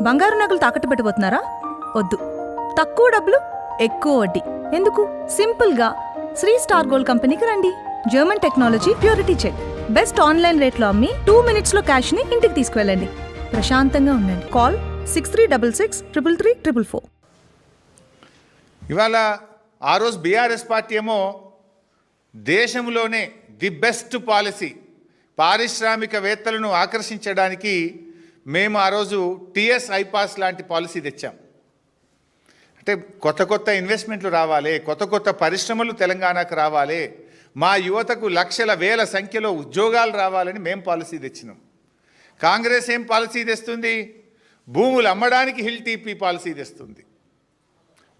బంగారు నగలు తాకట్టు పెట్టబోతున్నారా? వద్దు. తక్కువ డబ్బులు ఎక్కువ వడ్డీ. ఎందుకు? సింపుల్గా. శ్రీ స్టార్ గోల్డ్ కంపెనీకి రండి. German technology purity check. Best online రేట్లో అమ్మి టూ మినిట్స్లో క్యాష్ని ఇంటికి తీసుకువెళ్ళండి. ప్రశాంతంగా ఉండండి. Call six three double six triple three triple four. ఇవాళ ఆ రోజు బీఆర్ఎస్ పార్టీ ఏమో దేశంలోనే ది బెస్ట్ పాలసీ. పారిశ్రామికవేత్తలను ఆకర్షించడానికి మేము ఆ రోజు టీఎస్ ఐపాస్ లాంటి పాలసీ తెచ్చాం. అంటే కొత్త కొత్త ఇన్వెస్ట్మెంట్లు రావాలి కొత్త కొత్త పరిశ్రమలు తెలంగాణకు రావాలి మా యువతకు లక్షల వేల సంఖ్యలో ఉద్యోగాలు రావాలని మేము పాలసీ తెచ్చినాం. కాంగ్రెస్ ఏం పాలసీ తెస్తుంది? భూములు అమ్మడానికి హిల్ టీపీ పాలసీ తెస్తుంది.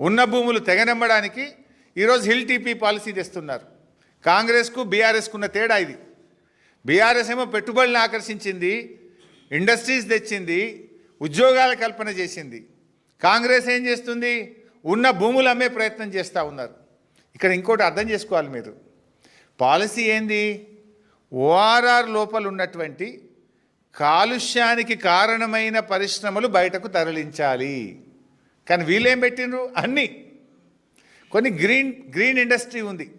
ఉన్న భూములు తెగనమ్మడానికి ఈరోజు హిల్ టీపీ పాలసీ తెస్తున్నారు. కాంగ్రెస్కు బీఆర్ఎస్కు ఉన్న తేడా ఇది. బీఆర్ఎస్ ఏమో పెట్టుబడులను ఆకర్షించింది ఇండస్ట్రీస్ తెచ్చింది ఉద్యోగాల కల్పన చేసింది. కాంగ్రెస్ ఏం చేస్తుంది? ఉన్న భూములు అమ్మే ప్రయత్నం చేస్తూ ఉన్నారు. ఇక్కడ ఇంకోటి అర్థం చేసుకోవాలి మీరు. పాలసీ ఏంది? ఓఆర్ఆర్ లోపల ఉన్నటువంటి కాలుష్యానికి కారణమైన పరిశ్రమలు బయటకు తరలించాలి. కానీ వీళ్ళేం పెట్టిండ్రు? అన్నీ. కొన్ని గ్రీన్ గ్రీన్ ఇండస్ట్రీ ఉంది.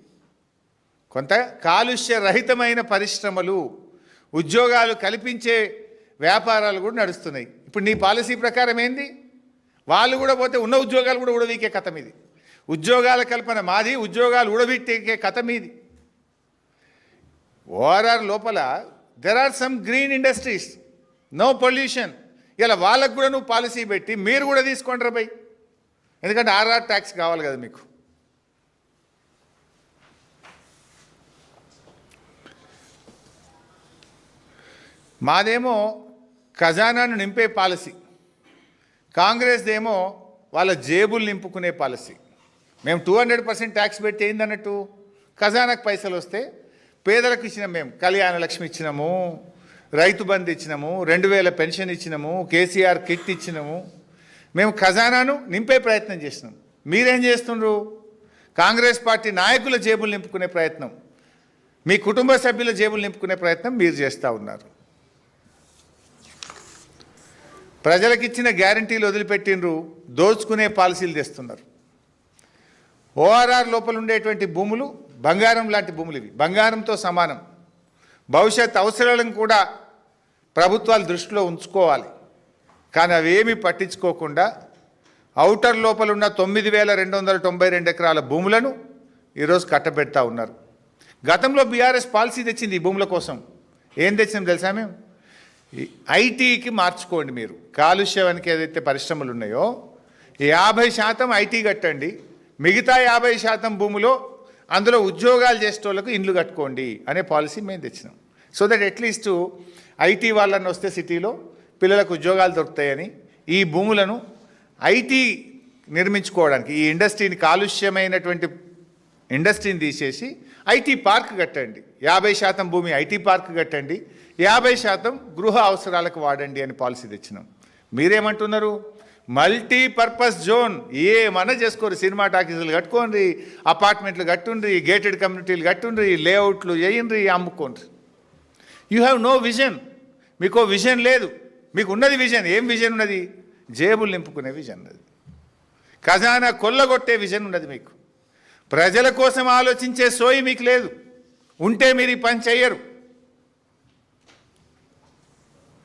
కొంత కాలుష్య రహితమైన పరిశ్రమలు ఉద్యోగాలు కల్పించే వ్యాపారాలు కూడా నడుస్తున్నాయి. ఇప్పుడు నీ పాలసీ ప్రకారం ఏంది? వాళ్ళు కూడా పోతే ఉన్న ఉద్యోగాలు కూడా ఉడవీకే కథ మీది ఉద్యోగాల కల్పన మాది ఉద్యోగాలు ఉడబెట్టే కథ మీది ఓఆర్ఆర్ లోపల there are some green industries no pollution ఇలా వాళ్ళకు కూడా నువ్వు పాలసీ పెట్టి మీరు కూడా తీసుకోండి రా బై ఎందుకంటే ఆర్ఆర్ ట్యాక్స్ కావాలి కదా మీకు. మాదేమో ఖజానాను నింపే పాలసీ. కాంగ్రెస్ ఏమో వాళ్ళ జేబులు నింపుకునే పాలసీ. మేము టూ హండ్రెడ్ పర్సెంట్ ట్యాక్స్ పెట్టి ఏందన్నట్టు? ఖజానాకు పైసలు వస్తే పేదలకు ఇచ్చినాం మేము కళ్యాణ లక్ష్మి ఇచ్చినాము రైతు బంధు ఇచ్చినాము రెండు వేల పెన్షన్ ఇచ్చినాము కేసీఆర్ కిట్ ఇచ్చినాము. మేము ఖజానాను నింపే ప్రయత్నం చేసినాం. మీరేం చేస్తుండ్రు? కాంగ్రెస్ పార్టీ నాయకుల జేబులు నింపుకునే ప్రయత్నం. మీ కుటుంబ సభ్యుల జేబులు నింపుకునే ప్రయత్నం మీరు చేస్తూ ఉన్నారు. ప్రజలకు ఇచ్చిన గ్యారంటీలు వదిలిపెట్టిండ్రు దోచుకునే పాలసీలు తెస్తున్నారు. ఓఆర్ఆర్ లోపల ఉండేటువంటి భూములు బంగారం లాంటి భూములు ఇవి. బంగారంతో సమానం. భవిష్యత్ అవసరాలను కూడా ప్రభుత్వాలు దృష్టిలో ఉంచుకోవాలి. కానీ అవేమీ పట్టించుకోకుండా ఔటర్ లోపల ఉన్న తొమ్మిది వేల రెండు వందల తొంభై రెండు ఎకరాల భూములను ఈరోజు కట్టబెడతా ఉన్నారు. గతంలో బీఆర్ఎస్ పాలసీ తెచ్చింది ఈ భూముల కోసం. ఏం తెచ్చింది తెలుసా మేము? ఐటీకి మార్చుకోండి మీరు. కాలుష్యానికి ఏదైతే పరిశ్రమలు ఉన్నాయో యాభై శాతం ఐటీ కట్టండి. మిగతా యాభై శాతం భూమిలో అందులో ఉద్యోగాలు చేసేటోళ్ళకు ఇండ్లు కట్టుకోండి అనే పాలసీ మేము తెచ్చినాం. సో దట్ అట్లీస్ట్ ఐటీ వాళ్ళని వస్తే సిటీలో పిల్లలకు ఉద్యోగాలు దొరుకుతాయని ఈ భూములను ఐటీ నిర్మించుకోవడానికి ఈ ఇండస్ట్రీని కాలుష్యమైనటువంటి ఇండస్ట్రీని తీసేసి ఐటీ పార్క్ కట్టండి. యాభై శాతం భూమి ఐటీ పార్క్ కట్టండి. యాభై శాతం గృహ అవసరాలకు వాడండి అని పాలసీ తెచ్చినాం. మీరేమంటున్నారు? Multipurpose zone. ఏమన్నా చేసుకోరు. సినిమా టాకీసులు కట్టుకోండి అపార్ట్మెంట్లు కట్టుండ్రి గేటెడ్ కమ్యూనిటీలు కట్టుండ్రి లేఅవుట్లు చేయండి అమ్ముకోండి యూ హ్యావ్ నో విజన్ మీకు విజన్ లేదు. మీకు ఉన్నది విజన్ ఏం విజన్ ఉన్నది? జేబులు నింపుకునే విజన్ ఉన్నది ఖజానా కొల్లగొట్టే విజన్ ఉన్నది మీకు. ప్రజల కోసం ఆలోచించే సోయి మీకు లేదు. ఉంటే మీరు ఈ పని చేయరు